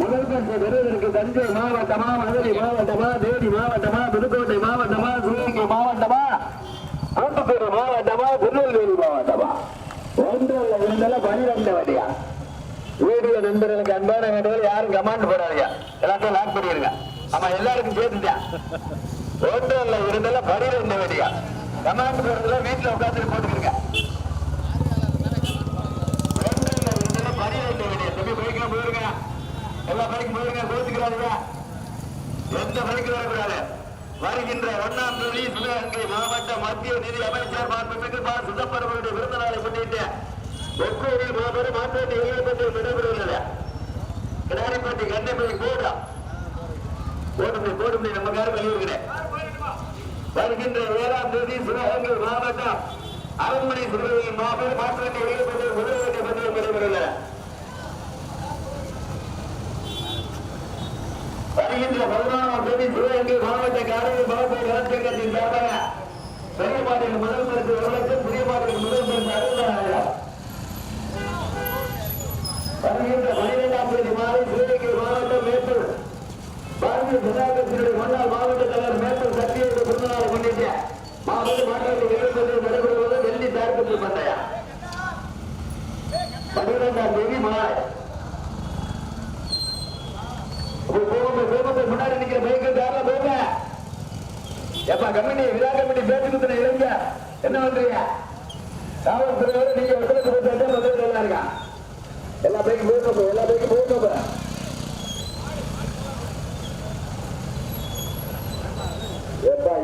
முதல் பரிசு பெறுவதற்கு தஞ்சை மாவட்டமா மதுரை மாவட்டமா தேனி மாவட்டமா புதுக்கோட்டை மாவட்டமா சிவகங்கை மாவட்டமா தூத்துக்குடி மாவட்டமா திருநெல்வேலி மாவட்டமா ஒன்று இரண்டுல பனிரெண்டு வண்டியா வீடியோ நண்பர்களுக்கு அன்பான வேண்டுகள் யாரும் கமாண்ட் போடாதீங்க எல்லாத்தையும் லாக் பண்ணிருங்க ஆமா எல்லாருக்கும் சேர்த்துட்டேன் ஒன்று இல்ல இரண்டுல பனிரெண்டு வண்டியா? கமாண்ட் போடுறதுல வீட்டுல உட்காந்துட்டு போட்டுக்கிறீங்க ஒன்று இல்ல இரண்டுல பனிரெண்டு வண்டியா தம்பி பைக்லாம் போயிருங்க எல்லா பைக்கும் போயிருங்க கோத்துக்கிறாருங்க எந்த பைக்கு வரக்கூடாது வருகின்ற ஒன்னாம் தேதி சிவகங்கை மாவட்ட மத்திய நிதி அமைச்சர் மாண்புமிகு ப சிதம்பரமுடைய விருந்த முன்னிட்டு ஒக்கூரில் மாபெரும் மாற்றாட்டு எழுபத்தி நடைபெறவுள்ளது கிடாரிப்பட்டி கண்ணைப்பள்ளி போடா போடுமை போடுமை நம்ம காரம் வெளியிடுகிறேன் வருகின்ற ஏழாம் தேதி சிவகங்கை மாவட்டம் அரண்மனை சிறுவையில் மாபெரும் மாற்றாட்டு எழுபத்தி முதல்வருடைய பந்தயம் வருகின்ற பதினாறாம் தேதி சிவகங்கை மாவட்ட காரணி மாவட்ட நலச்சங்கத்தின் சார்பாக பெரிய மாநில முதல் பரிசு ஒரு லட்சம் புதிய மாநில முதல் பரிசு அறுபதாயிரம். வருகின்ற பனிரெண்டாம் தேதி மாலை சிவகங்கை மாவட்டம் மேட்டூர். பாரதிய ஜனதா முன்னாள் மாவட்ட தலைவர் மேட்டூர் சத்தியோட பிறந்தநாள் முன்னிட்டு மாவட்ட மாற்றத்தில் எழுப்பது நடைபெறுவது வெள்ளி தயாரிப்பு பந்தயா பன்னிரெண்டாம் தேதி மாலை போங்க போங்க முன்னாடி நிக்கிற பைக்கு கார்ல போங்க. ஏப்பா கம்பெனி விழா கம்பெனி பேச்சு இளைஞ. என்ன பண்றீங்க? காவல்துறையோட நீங்க ஒத்துழைப்பு கொடுத்தா முதல்ல நல்லா இருக்கா எல்லா எல்லா ஏப்பா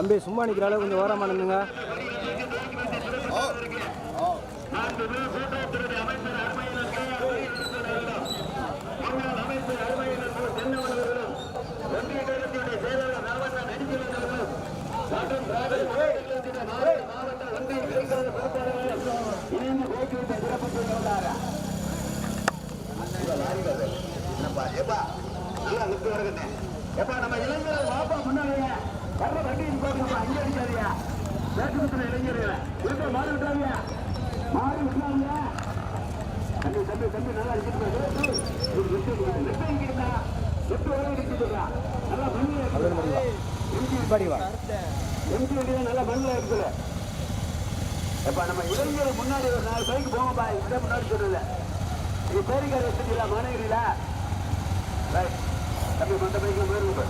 தம்பி சும்மா நிற்கிறால கொஞ்சம் ஓரமாக நின்னுங்க என்னப்பா ஏப்பா? நல்லா நிறுத்தி வருகிறேன் எப்பா நம்ம இளைஞர்கள் நல்லா நல்லா மண்ணில் வா நல்லா இருக்குது எப்ப நம்ம இளைஞர் முன்னாடி ஒரு நாலு பைக்கு போங்கப்பா இதை முன்னாடி சொல்லல இது பேரிக்கார வச்சுட்டீங்களா மாநகரில தம்பி மற்ற பைக்கில் போயிருங்க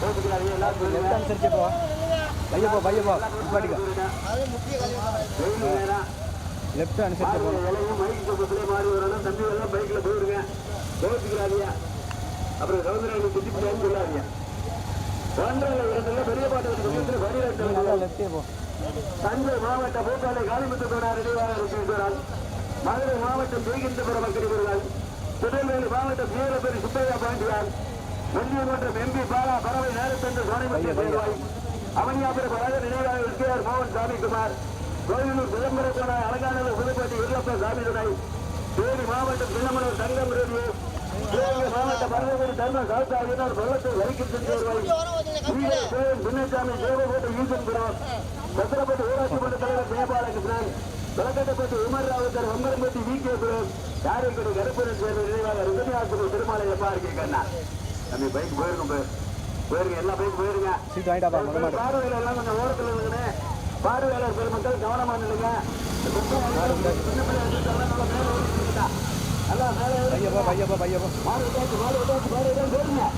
போட்டுக்கிறாங்க எல்லாரும் லெஃப்ட் போ பைய போ பைய போ இப்பாடிக்கோ வெயில் நேரம் லெஃப்ட் போ மைக்கு பக்கத்திலே மாறி வரணும் தம்பி எல்லாம் பைக்கில் போயிருங்க போட்டுக்கிறாதியா அப்புறம் சௌந்தரன் சுத்தி போய் சொல்லாதியா ஒன்றரை இரண்டுல பெரிய பாட்டு பதினெட்டு லெஃப்டே போ தஞ்சை மாவட்ட மதுரை மாவட்டம் மக்கள் திருநெல்வேலி மாவட்டம் சுப்பையா பாண்டியார் வெள்ளியமன்றம் எம்பி பாலா பறவை நேரத்தன்று சோனிமத்திய அவனியாபுரம் நினைவாக எஸ்கேஆர் மோகன் சாமிக்குமார் கோயிலூர் சிதம்பரம் கோடார் அலங்காநல்லூர் புதுப்பட்டி வில்லப்ப சாமி துணை தேனி மாவட்டம் சின்னமனூர் தங்கம் ரேடியோ. மாவட்ட பரவூர் தர்ம சாஸ்தாவினர் பள்ளத்தை வரிக்கிட்டு தேர்வாய் சின்னசாமி தேவகோட்டை ஈசன்புரம். சத்திரப்பட்டி ஊராட்சி மன்ற தலைவர் ஜெயபாலகிருஷ்ணன். விளக்கட்டப்பட்டு உமர் ராவுத்தர் வம்பரம்பட்டி வி. கே. புரம் யாரைக்குடி கருப்பரன் சேர்ந்த நினைவாக ருதனியாசிரியர் திருமாலை எப்பா இருக்கீங்க தம்பி பைக் போயிருங்க போய் போயிருங்க எல்லா பைக் போயிருங்க. சீட் வாங்கிட்டாப்பா முத மாட்டேன் பார்வையில எல்லாம் கொஞ்சம் ஓரத்தில் இருக்குன்னு பார்வையாளர் பெருமக்கள் கவனமா நில்லுங்க. சின்ன பிள்ளை வச்சுட்டாலும் நல்லா மேல ஓடிக்கிட்டா நல்லா மேல ஏறி பைய போ பைய போ பைய போ மாடு விட்டாச்சு மாடு விட்டாச்சு மாடு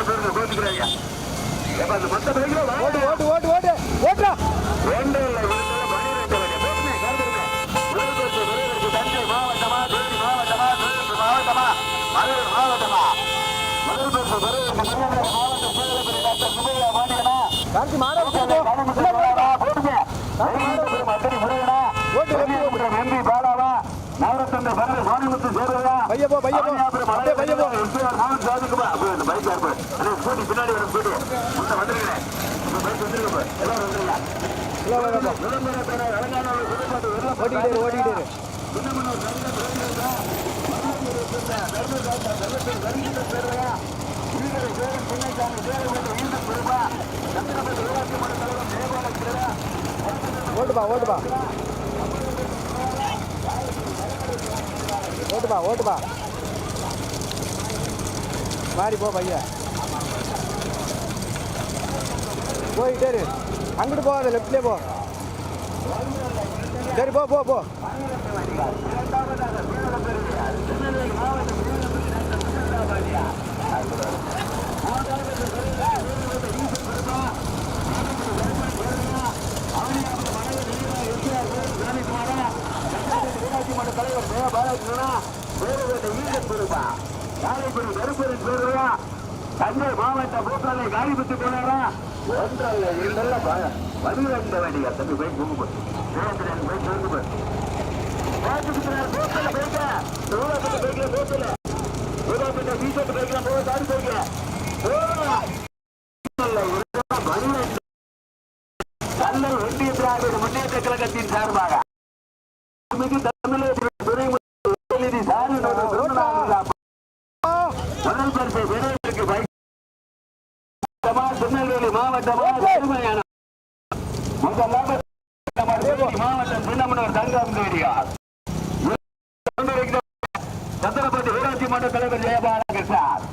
விட்டாச்சு போயிருங்க ஒன்றும் இல்லை இந்த பதினெட்டு ஓட்டு ஓட்டு ஓட்டு. ஓட்டு ஓட்டுறா காந்தி மாட விட்டு போ பைய போ பைய போ அப்படியே பைய போ பின்னாடி வரும் ஸ்கூட்டி முன்ன வந்துருக்கேன் பைக் வந்துருங்க எல்லாரும் வந்துருங்க உள்ள வாங்க போ விளம்பர பேர அலங்கான புதுப்பாட்டு வெள்ளம் ஓட்டிக்கிட்டே இரு ஓட்டிக்கிட்டே இரு ஓட்டுப்பா ஓட்டுப்பா ஓட்டுப்பா ஓட்டுப்பா. மாறி போ பையன். போயிட்டே இரு. அங்கிட்டு போகாத லெஃப்ட்லேயே போ. சரி போ போ போ. தஞ்சை மாவட்ட பூக்காலை காலிபத்து போனாரா ஒன்றல்ல இரண்டல்ல பதினெண்டு வண்டியா தம்பி போய் பூமி போய் போய் பூமி போய் பார்த்துக்கிறார் போய்க்க சூழப்பட்ட பைக்ல போக்கல சூழப்பட்ட டீஷர்ட் பைக்ல போக தாடி போய்க்க. முன்னேற்ற கழகத்தின் சார்பாக மிகு தமிழக துணை முதல்வர் சாரினோட பிறந்தநாள் முதல் பரிசை பெறுவதற்கு பைக் திருநெல்வேலி மாவட்டம் பெருமையான மாவட்டம் சின்னமனூர் தங்கம் தேடியார் சத்திரப்பட்டி ஊராட்சி மன்ற தலைவர் ஜெயபாலகிருஷ்ணன்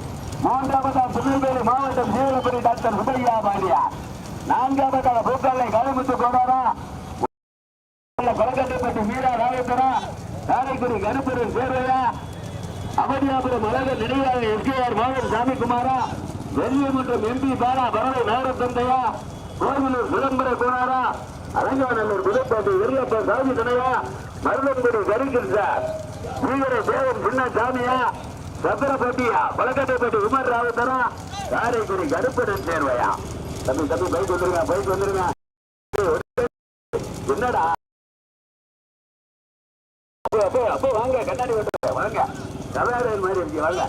மூன்றாவதாக திருநெல்வேலி மாவட்டம் சீவலப்படி டாக்டர் சுப்பையா பாண்டியா நான்காவதாக கோடாரா கொலக்கட்டைப்பட்டி மீரா காரைக்குடி கருப்பூரின் சேர்வையா அவனியாபுரம் அழகர் நினைவாக எஸ்கேஆர் மோகன் சாமிக்குமாரா மற்றும் எம்பி பாலா பரவை தந்தையா? கோவிலூர் சிதம்பர கோனாரா? அலங்காநல்லூர் புதுப்பேட்டை எரியப்ப சாமி துணையா? மருதங்குடி கரிகிருஷ்ணர் வீர தேவன் சின்னசாமியா சத்திரப்பட்டியா? வழக்கட்டைப்பட்டி உமர் ராவுத்தரா? காரைக்குடி கருப்படன் சேர்வையா? தம்பி தம்பி பைக் வந்துருங்க பைக் வந்துருங்க. என்னடா? அப்போ அப்போ வாங்க கண்ணாடி வாங்க. கதாரன் மாதிரி இருக்கு வாங்க.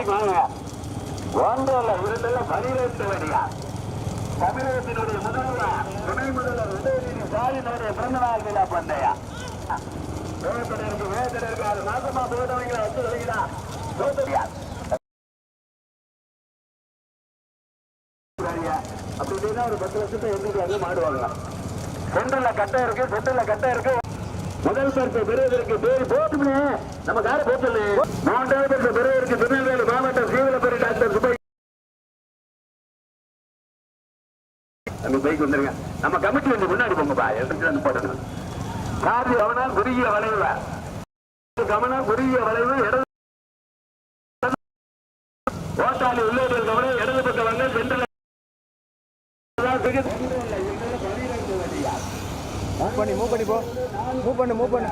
எல்லா வாங்க. ஒன்றல்ல இரண்டல்ல பனிரெண்டு வடியா தமிழகத்தினுடைய முதல்வர் துணை முதல்வர் உதயநிதி ஸ்டாலினுடைய பிறந்த நாள் விழா வேதனைக்கு வேதனைக்கு அது மாசமா வச்சு சோதரியா ஒரு பத்து வருஷத்தை எண்ணிக்கை வந்து மாடுவாங்க சென்டர்ல கட்டை இருக்கு சென்டர்ல கட்டை இருக்கு. முதல் பரிசு பெறுவதற்கு பேர் போட்டுமே நம்ம கார போட்டு மூன்றாவது பரிசு பெறுவதற்கு திருநெல்வேலி மாவட்டம் சீவலப்பரி டாக்டர் சுப்பை. அந்த பைக் வந்துருங்க. நம்ம கமிட்டி வந்து முன்னாடி போங்கப்பா. எடுத்துட்டு வந்து போட்டணும் சார்ஜ் கவனம் குறுகிய வளைவு. கவனம் குறுகிய வளைவு. இடது ஓட்டாளி உள்ளே கவனம். இடது பக்கம் வந்து சென்ட்ரல் மூவ் பண்ணி மூவ் பண்ணி போ. மூவ் பண்ணு மூவ் பண்ணு.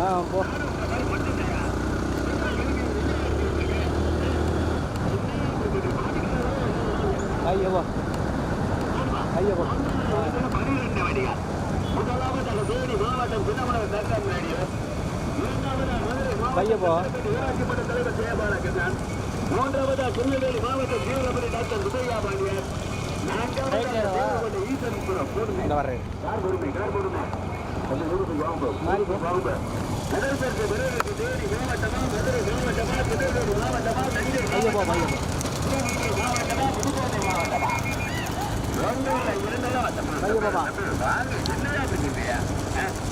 ஆ போ. ஐயோ போ ஐயோ போ கையை போ. மூன்றாவதா திருநெல்வேலி மாவட்டம் சீவலப்படி டாக்டர் சுப்பையா பாண்டியர். நான்காவது இந்த வர்றேன். கார் பொறுமை கார் பொறுமை கொஞ்சம் ஊருக்கு வாங்க. வாங்க. முதல் பரிசு பெறுவதற்கு தேனி மாவட்டமா மதுரை மாவட்டமா திருநெல்வேலி மாவட்டமா கையை போ மாவட்டமா புதுக்கோட்டை மாவட்டமா?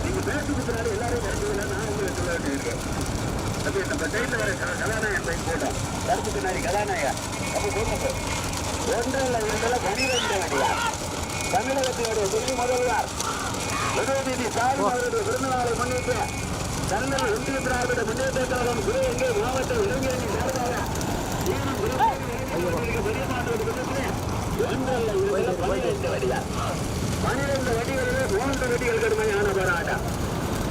நீங்க பேசுறது பின்னாடி எல்லாரும் நான் உங்களுக்கு சொல்ல வேண்டியிருக்கேன் அப்படி நம்ம சைட்ல வர கதாநாயகன் பைக் போட்டோம் கருப்பு பின்னாடி கதாநாயகன். அப்ப சொல்லுங்க ஒன்றில் இரண்டில் பனிரெண்டு வண்டியா தமிழகத்தினுடைய துணை முதல்வர் உதயநிதி ஸ்டாலின் அவருடைய பிறந்தநாளை முன்னிட்டு கண்ணல் ஒன்றிய திராவிட முன்னேற்ற கழகம் சிவகங்கை மாவட்ட இளைஞரணி சார்பாக பனிரெண்டு வண்டியா மூன்று வண்டிகள் கடுமையான போராட்டம்.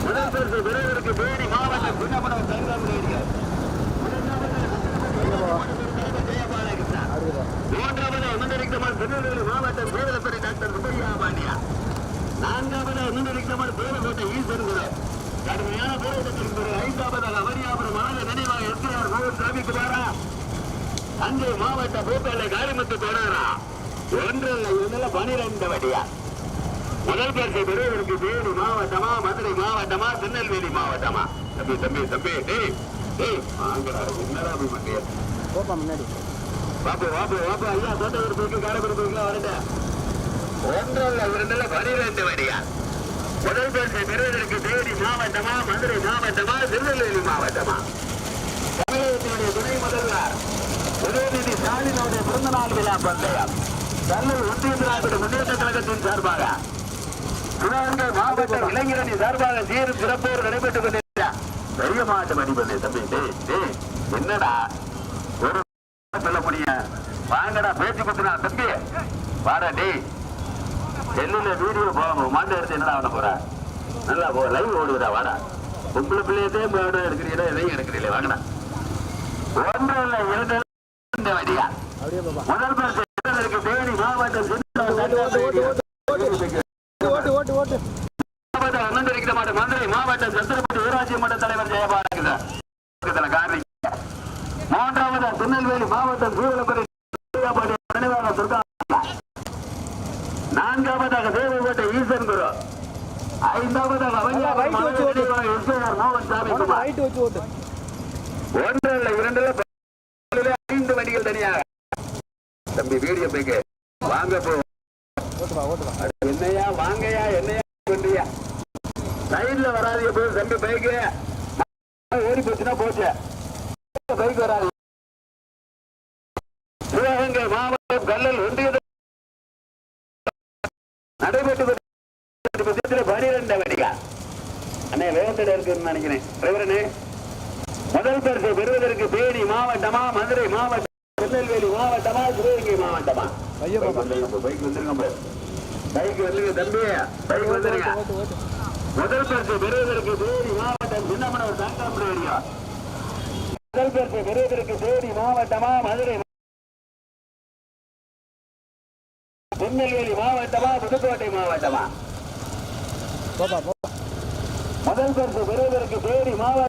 முதல் பரிசு பெறுவதற்கு மாவட்டம் குன்னமடம் தங்கம் மூன்றாவது திருநெல்வேலி மாவட்டம் டாக்டர் சுப்பையா பாண்டியா. நான்காவது அமர்ந்திருக்கிறவர் சேவலக்கோட்டை ஈஸ்வரன் கடுமையான போராட்டத்திற்கு பிறகு ஐந்தாவது அவரியாபுரம் மாநில நினைவாக எஸ்ஆர் மோகன் சாமி குமாரா தஞ்சை மாவட்ட பூப்பேட்டை காரிமுத்து தொடரா ஒன்றில் இதில் பனிரெண்டு வடியா. முதல் பரிசை பெறுவதற்கு தேனி மாவட்டமா மதுரை மாவட்டமா திருநெல்வேலி மாவட்டமா? தம்பி தம்பி தம்பி டேய் டேய் வாங்கடா என்னடா போய் மாட்டியா போப்பா முன்னாடி. வாப்பு வாப்பு வாப்பு ஐயா தோட்டவர் போய்க்கு காரப்படி போய்க்கலாம் வரட்ட ஒன்றல்ல இரண்டுல பனிரெண்டு வடியா முதல் பரிசை பெறுவதற்கு தேனி மாவட்டமா மதுரை மாவட்டமா திருநெல்வேலி மாவட்டமா? தமிழகத்தினுடைய துணை முதல்வர் உதயநிதி ஸ்டாலினுடைய பிறந்த நாள் விழா பந்தயம். கல்லூர் ஒன்றிய திராவிட முன்னேற்ற கழகத்தின் சார்பாக சிவகங்கை மாவட்ட இளைஞரணி சார்பாக சீர் சிறப்போடு நடைபெற்றுக் கொண்டிருக்கிறார். பெரிய மாவட்டம் மணிபதி தம்பி என்னடா? ஒரு சொல்ல முடியும் வாங்கடா பேச்சு குத்துனா தம்பி. வாடா டே செல்லுல வீடியோ போக மாண்ட எடுத்து என்னடா பண்ண போற? நல்லா போ லைவ் ஓடுதா வாடா. உங்களை பிள்ளையதே மேடம் எடுக்கிறீங்களா எதையும் எடுக்கிறீங்களே வாங்கடா. ஒன்று இல்ல இரண்டு இந்த வழியா. முதல் பரிசு இருக்கு தேனி மாவட்டம் ஓட்டு ஓட்டு ஓட்டு மாவட்டம் மாவட்டம் மதுரை மாவட்டம் சத்திரப்பட்டி ஊராட்சி மன்ற தலைவர் ஜெயபாலகிருஷ்ணன் காரணி மூன்றாவது திருநெல்வேலி மாவட்டம் சூழலப்படி நினைவாக துர்கா நான்காவதாக தேவகோட்டை ஈசன் குரு. ஐந்தாவதாக நல்லா right வச்சு ஓட்டு. எஸ்ஆர் மோகன் சாமி உனக்கு குமார். ரைட்டு வச்சு ஓட்டு. ஒன்று இல்ல இரண்டு இல்ல பத்து இல்ல, ஐந்து வண்டிகள் தனியாக. தம்பி வீடியோ வாங்க போ. என்னையா வாங்கயா என்னையா பண்றியா சைடுல வராதீங்க போய் தம்பி பைக்கு ஓடி போச்சுன்னா போச்சு. பைக் வராது. சிவகங்கை மாவட்டம் கல்லல் ஒன்றிய நடைபெற்று பனிரெண்டு வடிகா அண்ணே வேகத்தில் இருக்குன்னு நினைக்கிறேன். டிரைவரனே முதல் பரிசை பெறுவதற்கு தேனி மாவட்டமா மதுரை மாவட்டம் திருநெல்வேலி மாவட்டமா சிவகங்கை மாவட்டமா? பைக் வந்துருங்க பைக் வந்துருங்க தம்பி. பைக் வந்துருங்க முதல் பரிசு பெறுவதற்கு தேனி மாவட்டம் சின்னமனூர் தங்கம் ரேடியோ முதல் பரிசு பெறுவதற்கு தேனி மாவட்டமா மதுரை திருநெல்வேலி மாவட்டமா புதுக்கோட்டை மாவட்டமா முதல் பரிசு பெறுவதற்கு தேடி மாவட்ட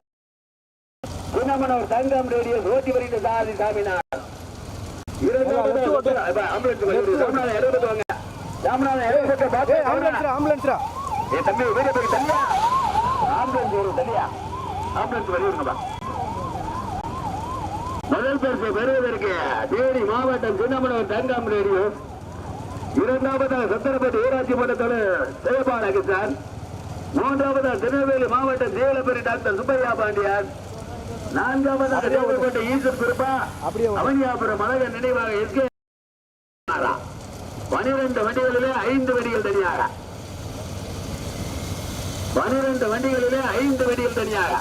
சின்னமனூர் தங்கம் ரேடியோ ஓட்டி வருகின்ற சாதி சாமினார் இரண்டாவது வருது. ராமநாதன் எழுபது ஏ தம்பி வீடு போய் தனியா ஆம்புலன்ஸ் வரும் தனியா ஆம்புலன்ஸ் வருவீங்கப்பா முதல் பரிசு பெறுவதற்கு தேனி மாவட்டம் சின்னமனூர் தங்கம் ரேடியோ. இரண்டாவதாக சத்திரப்பட்டி ஊராட்சி மன்றத்தோடு ஜெயபாலகு சார் மூன்றாவதாக திருநெல்வேலி மாவட்டம் தேவலப்பேரி டாக்டர் சுப்பையா பாண்டியார் நான்காவதாக தேவப்பட்ட ஈஸ்வர் குறிப்பா அப்படியே அவனியாபுரம் அழகர் நினைவாக எஸ்கே பனிரெண்டு வண்டிகளிலே ஐந்து வண்டிகள் தனியாக பனிரெண்டு வண்டிகளிலே ஐந்து வண்டிகள் தனியாக.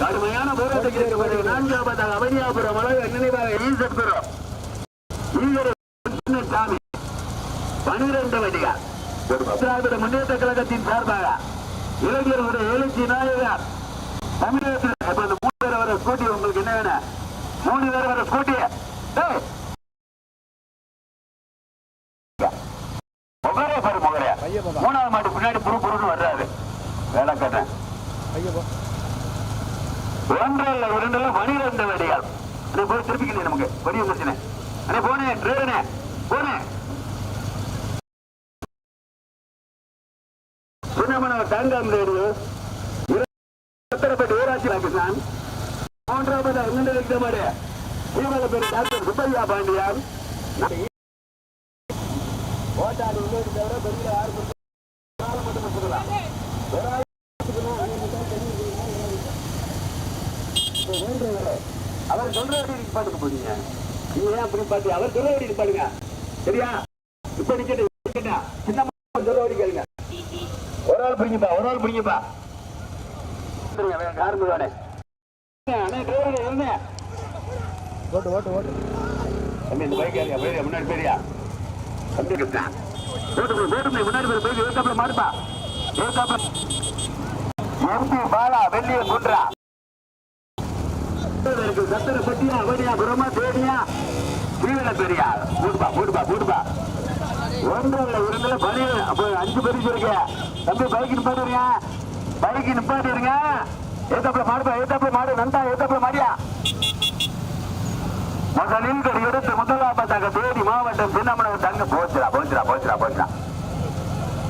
கடுமையான போராட்டத்திற்கு நான்காவதாக அவனியாபுரம் அழகர் நினைவாக ஈஸ்வர சாமி. பனிரெண்டு வண்டிகள் திராவிட முன்னேற்ற கழகத்தின் சார்பாக இளைஞர்களுடைய எழுச்சி நாயகர். தமிழகத்தில் இப்ப இந்த மூணு பேர் வர ஸ்கூட்டி உங்களுக்கு என்ன வேணும் மூணு பேர் வர ஸ்கூட்டி. மூணாவது மாட்டு பின்னாடி புரு புருன்னு வர்றாரு வேலை கட்டேன் ஐயா பா ஒன்றல்ல இரண்டுல பனிரெண்டு வடிகள் அண்ணே போய் திருப்பிக்கலையே நமக்கு. வடி வந்துச்சுனே அண்ணே போனே ட்ரெயினே. போனே. சின்னமனவர் தங்கம் ரேடியோ. உத்தரப்பட்டு ஊராட்சி பாகிஸ்தான் மூன்றாவது பேர் டாக்டர் சுப்பையா உள்ளது தவிர பெரிய யாரும் மட்டும் சொல்லலாம் ஒரு ஆள் அவர் சொல்றபடி நீங்க பாட்டுக்கு போறீங்க. நீங்க ஏன் அப்படி பாத்து அவர் சொல்றபடி நீங்க பாடுங்க சரியா? இப்ப நிக்கட்டு சின்ன சொல்றபடி கேளுங்க. ஒரு ஆள் பிடிங்கப்பா ஒரு ஆள் பிடிங்கப்பா காரணம் ஓட்டு ஓட்டு ஓட்டு. இந்த பைக் போய் முன்னாடி தம்பி கிட்டான் போட்டு போட்டு முன்னாடி போய் போய் ஏத்தாப்புல மாறுப்பா எம்பி பாலா வெள்ளிய குன்றா. இருக்கு சத்திர பட்டியா அவனியா புறமா தேடியா தீவிர பெரியா மூடுபா மூடுபா மூடுபா ஒன்றில் இரண்டுல பணி அப்போ அஞ்சு பரிசு இருக்கு. தம்பி பைக்கு நிப்பாட்டிருங்க பைக்கு நிப்பாட்டிருங்க ஏத்தாப்புல மாடுப்பா ஏத்தாப்புல மாடு நந்தா ஏத்தாப்புல மாடியா? முதலில் ஒரு எடுத்து முதலாவதாக தேடி மாவட்டம் சின்னமனவர் தங்க. போச்சுடா போச்சுடா போச்சுடா போச்சுடா.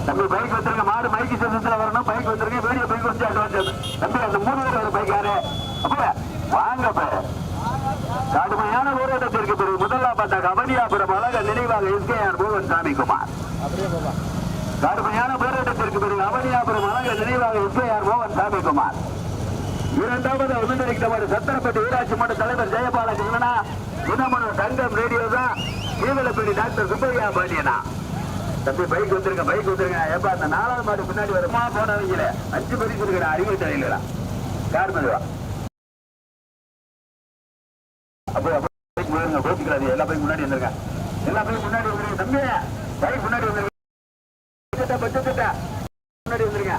தம்பி பைக் வச்சிருக்க மாடு மைக்கு சத்தத்துல வரணும். பைக் வச்சிருக்க வீடியோ பைக் வந்து. அட்வான்ஸ் தம்பி அந்த மூணு பேர் ஒரு பைக் யாரு வாங்க கடுமையான போராட்டத்திற்கு பிறகு முதலாவதாக கபடியாபுரம் அழக நினைவாக எஸ்கேஆர் மோகன் சாமி குமார் கடுமையான போராட்டத்திற்கு பிறகு அவனியாபுரம் அழக நினைவாக எஸ்கேஆர் மோகன் சாமி குமார் இரண்டாவது உமிழ்ந்திருக்கிறவர் சத்திரப்பட்டி ஊராட்சி மன்ற தலைவர் ஜெயபாலகிருஷ்ணனா குணமனு தங்கம் ரேடியோ தான் கீழப்பேடி டாக்டர் சுப்பையா பாண்டியனா. தம்பி பைக் வந்துருங்க பைக் வந்துருங்க. ஏப்பா அந்த நாலாவது மாடு பின்னாடி வருமா. போனவங்கள அஞ்சு பரிசு இருக்கிற அறிவு தெரியல கார் மதுவா அப்போ அப்போ பைக் போயிருங்க கோச்சிக்கிறாது எல்லா பைக் முன்னாடி வந்துருங்க எல்லா பைக் முன்னாடி வந்துருங்க தம்பி பைக் முன்னாடி வந்துருங்க பட்ஜெட்டா, பட்ஜெட்டா. முன்னாடி வந்துருங்க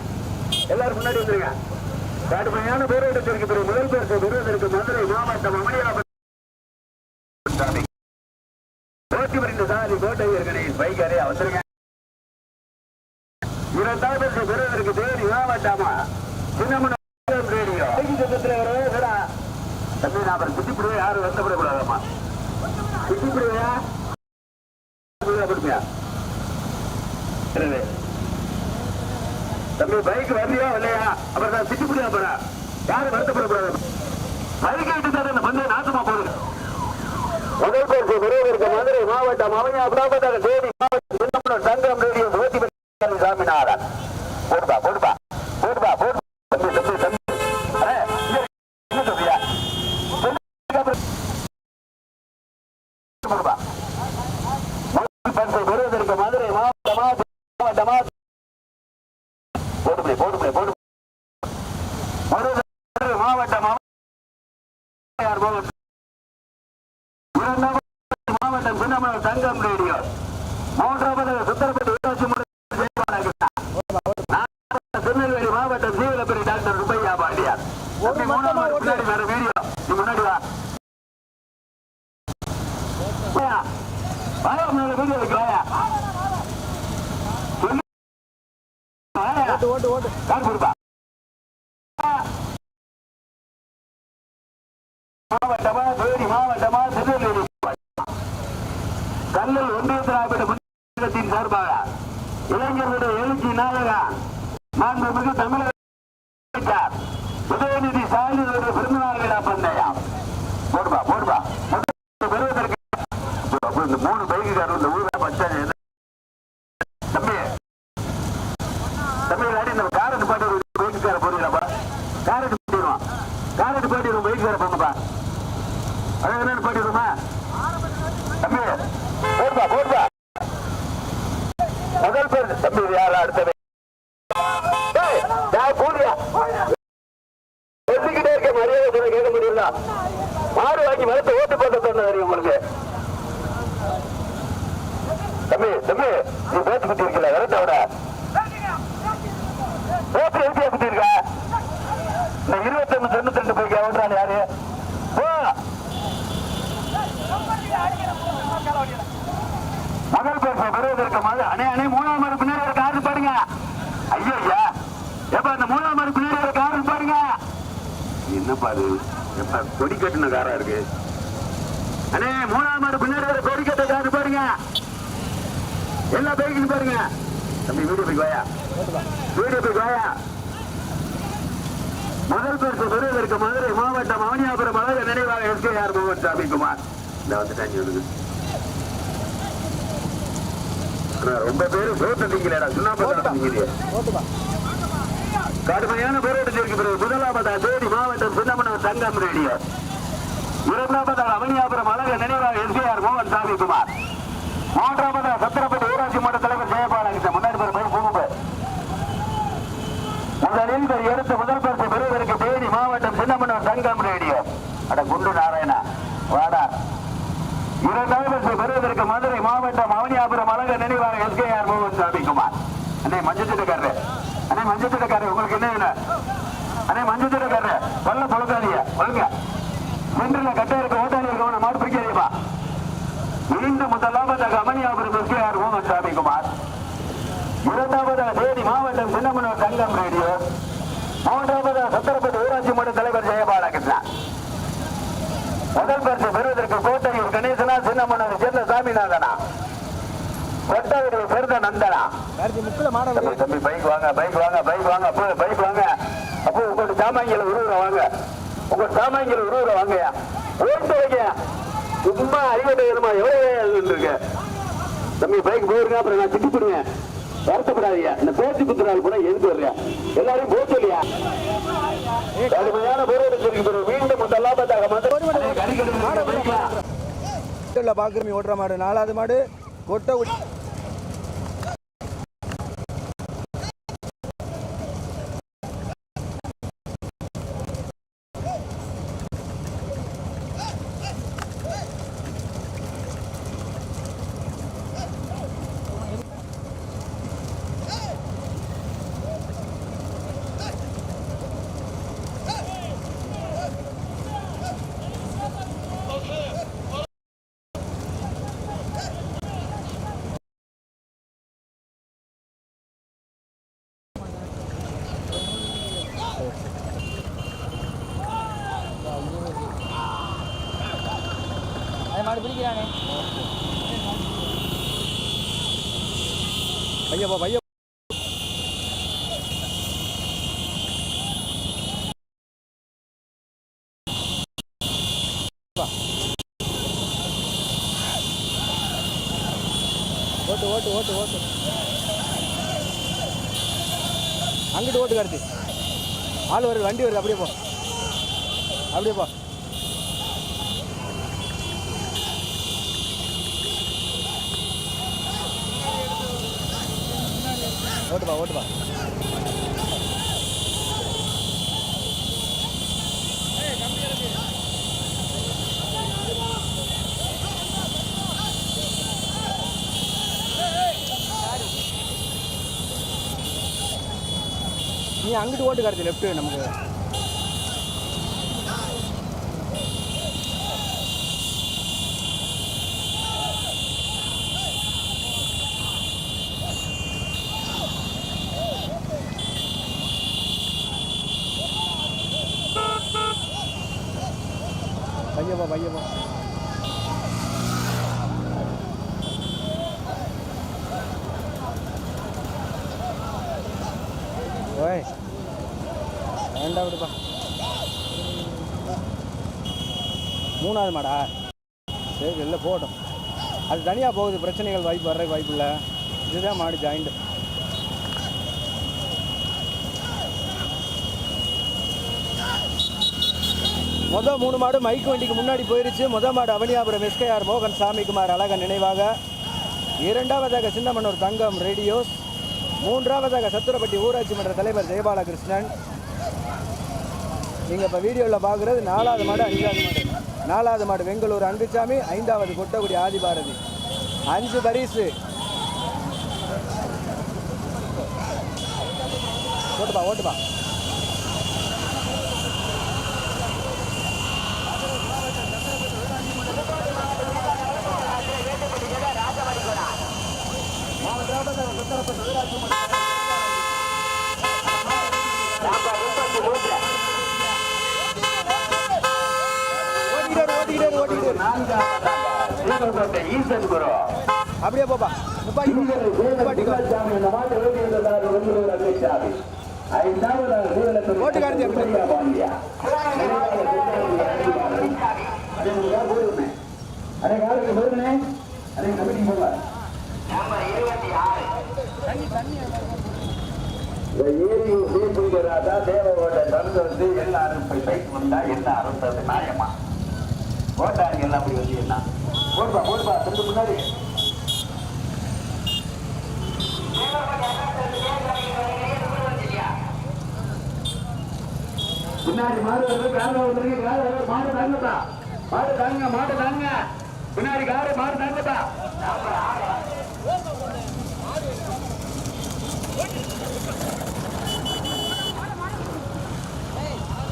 எல்லாரும் முன்னாடி வந்துருங்க கடுமையான போராட்டத்திற்கு பிறகு முதல் பேருக்கு விருதற்கு மதுரை மாவட்டம் அமளியாபுரம் சாமி போட்டி வருகின்ற சாதி கோட்டை கணேஷ் பைக்காரே வந்துருங்க இரண்டாவது விருதற்கு தேடி மாவட்டமா சின்னமனம் ரேடியோ சத்தத்தில் வரவே தம்பி நான் அப்புறம் யாரும் வருத்தப்படக்கூடாதம்மா சுட்டிப்பிடுவையா கொடுப்பியா தம்பி பைக் வரலையா இல்லையா? அப்புறம் நான் சிட்டி பிடிக்க யாரும் வருத்தப்படக்கூடாது. பைக் தான் வந்து நாசமா போகுது. முதல் பரிசு மதுரை மாவட்டம் அவனியா பிராபத்தாக தேடி மாவட்டம் தங்கம் ஓட்டு ஓட்டு ஓட்டு கார் கொடுப்பா மாவட்டமா தேனி மாவட்டமா திருநெல்வேலி கல்லல் ஒன்றிய திராவிட முன்னேற்றத்தின் சார்பாக இளைஞர்களுடைய எழுச்சி நாயகா மாண்புமிகு தமிழக மூணு பைக்கு இந்த ஊர் இருக்க மரியாதை கேட்க முடியல மாடு வாங்கி மரத்தை ஓட்டு போட்ட சொன்ன தெரியும் உங்களுக்கு? தம்பி தம்பி நீ பேச்சு குத்தி இருக்கல விரட்ட விட. பேச்சு எழுதியா குத்தி இருக்க? இந்த இருபத்தி ஒண்ணு தொண்ணூத்தி ரெண்டு போய் ஓட்டுறாள் யாரு? மகள் பேச பெறுவதற்கு மாதிரி அணை அணை மூணாம் மறு பின்னாடி இருக்க. ஆறு பாருங்க. ஐயோ ஐயா. எப்ப அந்த மூணாம் மறு பின்னாடி என்ன பாரு எப்ப கொடி கட்டின காரா இருக்கு? அண்ணே மூணாம் மறு பின்னாடி கொடி கட்ட காரு பாருங்க எல்லா பைக்கும் பாருங்க தம்பி வீடியோ போய்? வாயா வீடியோ போய்? வாயா முதல் பரிசு பெறுவதற்கு மதுரை மாவட்டம் அவனியாபுரம் அழகு நினைவாக எஸ்கேஆர் மோகன் சாமிக்குமார் இந்த வந்துட்டாங்க ஆனா, ரொம்ப பேரு போட்டீங்களா சுண்ணாம்பு தீங்க ஓட்டுப்பா கடுமையான போராட்டம் இருக்கிறது முதலாவதா தேனி மாவட்டம் சின்னமனம் சங்கம் ரேடியோ. இரண்டாவதா அவனியாபுரம் அழக நினைவாக எஸ்பிஆர் மோகன் சாமிக்குமார் மூன்றாவதா சத்திரப்பட்டி ஊராட்சி மன்ற தலைவர் ஜெயபாலகிருஷ்ணன் முன்னாடி பேர் போய் பூம்பு முதலில் இதை எடுத்து முதல் பரிசு பெறுவதற்கு தேனி மாவட்டம் சின்னமனம் தங்கம் ரேடியோ. அட குண்டு நாராயணா வாடா. இரண்டாவது பரிசு பெறுவதற்கு மதுரை மாவட்டம் அவனியாபுரம் அழக நினைவாக எஸ்கேஆர் மோகன் சாமிக்குமார் அண்ணே மஞ்சள் திட்டக்காரரு அண்ணே மஞ்சள் திட்டக்காரரு உங்களுக்கு என்ன வேணும் அண்ணே மஞ்சள் திட்டக்காரரு சொல்ல பழக்காதீங்க ஒழுங்க சென்றில் கட்ட இருக்க ஓட்டாளி இருக்கவன மாடு பிடிக்காதீப்பா மீண்டும் முதலாவதாக அமனியாபுரம் எஸ்கேஆர் மோகன் சாமிக்குமார் இரண்டாவதாக தேனி மாவட்டம் சின்னமனூர் தங்கம் ரேடியோ. மூன்றாவதாக சத்திரப்பட்டு ஊராட்சி மன்ற தலைவர் ஜெயபாலகிருஷ்ணன் முதல் பரிசு பெறுவதற்கு கோட்டையூர் கணேசனா சின்னமனூர் சேர்ந்த சாமிநாதனா. கொட்டாயூர் சேர்ந்த நந்தனா. கார்த்தி முக்கில் மாட தம்பி பைக் வாங்க பைக் வாங்க பைக் வாங்க அப்போ பைக் வாங்க. அப்போ உங்களோட சாமான்களை உருவுற வாங்க. உங்க சாமான்களை உருவுற வாங்கயா ஓட்டு வைங்க. சும்மா அறிவட்டை வேணுமா? எவ்வளவு இருக்கு? தம்பி பைக் போயிருங்க அப்புறம் நான் திட்டி போடுவேன் வருத்தப்படாதீங்க. இந்த பேச்சு குத்துறாள் கூட எதுக்கு வர்றியா எல்லாரையும் போக சொல்லியா கடுமையான போராட்டத்திற்கு பிறகு மீண்டும் பைக்லாம் இல்லை பார்க்குறீங்க ஓட்டுற மாடு. நாலாவது மாடு. கொட்டை உச்சி மாடு பிடிக்கிறானே பையப்பா பைய ஓட்டு ஓட்டு ஓட்டு ஓட்டு அங்கிட்டு அடுத்து. ஆள் வருது வண்டி வருது அப்படியே போ. அப்படியே போ. ஓட்டுப்பா ஓட்டுப்பா நீ அங்கிட்டு ஓட்டு கார்த்தி லெஃப்ட்டு நமக்கு பையப்பா பையப்பா ஓய் வேண்டாம் விடுப்பா மூணாவது மாடா. சரி வெளில போகட்டும். அது தனியாக போகுது பிரச்சனைகள் வாய்ப்பு வர்ற வாய்ப்பு இல்லை. இதுதான் மாடு ஜாயிண்ட் மொதல் மூணு மாடு மைக் வண்டிக்கு முன்னாடி போயிருச்சு. மொதல் மாடு அவனியாபுரம் எஸ்கேஆர் மோகன் சாமிக்குமார் அழகன் நினைவாக. இரண்டாவதாக சின்னமன்னூர் தங்கம் ரேடியோஸ் மூன்றாவதாக சத்துரப்பட்டி ஊராட்சி மன்ற தலைவர் ஜெயபாலகிருஷ்ணன். நீங்கள் இப்போ வீடியோவில் பார்க்குறது நாலாவது மாடு அஞ்சாவது மாடு. நாலாவது மாடு பெங்களூர் அன்புச்சாமி ஐந்தாவது கொட்டக்குடி ஆதிபாரதி. அஞ்சு பரிசு. ஓட்டுப்பா ஓட்டுப்பா ஓட்டிக்கிட்டே இரு, ஓட்டிக்கிட்டே இரு, ஓட்டிக்கிட்டே இரு. சீமக்கோட்டை ஈசன் குரு அப்படியே போப்பா. நிப்பாட்டி போ. நிப்பாட்டிக்கோ சாமி இந்த மாட்டு வேண்டியிருந்தார் வெங்கலூர் அமித்ஷாமி ஐந்தாவதாக சீவனத்துறை ஓட்டுக்காரத்தி எப்படி? பெரியா பாண்டியா அரை காலுக்கு போதுனே அரை கமிட்டி போகலாம் இந்த ஏரியை சீர்பிடிக்கிறாதா தேவகோட தடுத்து எல்லாரும் போய் பைக் வந்தா என்ன அரசு நியாயமா? ஓட்டாங்க எல்லாம் அப்படி வந்தீங்கன்னா. என்ன போடுப்பா போடுப்பா திரும்ப முன்னாடி. பின்னாடி மாடு வருது கால வந்துருக்கு கால மாடு தாங்கப்பா மாடு தாங்க மாடு தாங்க பின்னாடி காரு மாடு தாங்கப்பா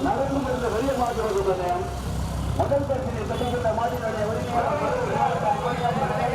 நடந்து இருந்த மாற்றம் முதல் பரிசினை பெற்றுக்கொண்ட மாநில உரிமையாளர்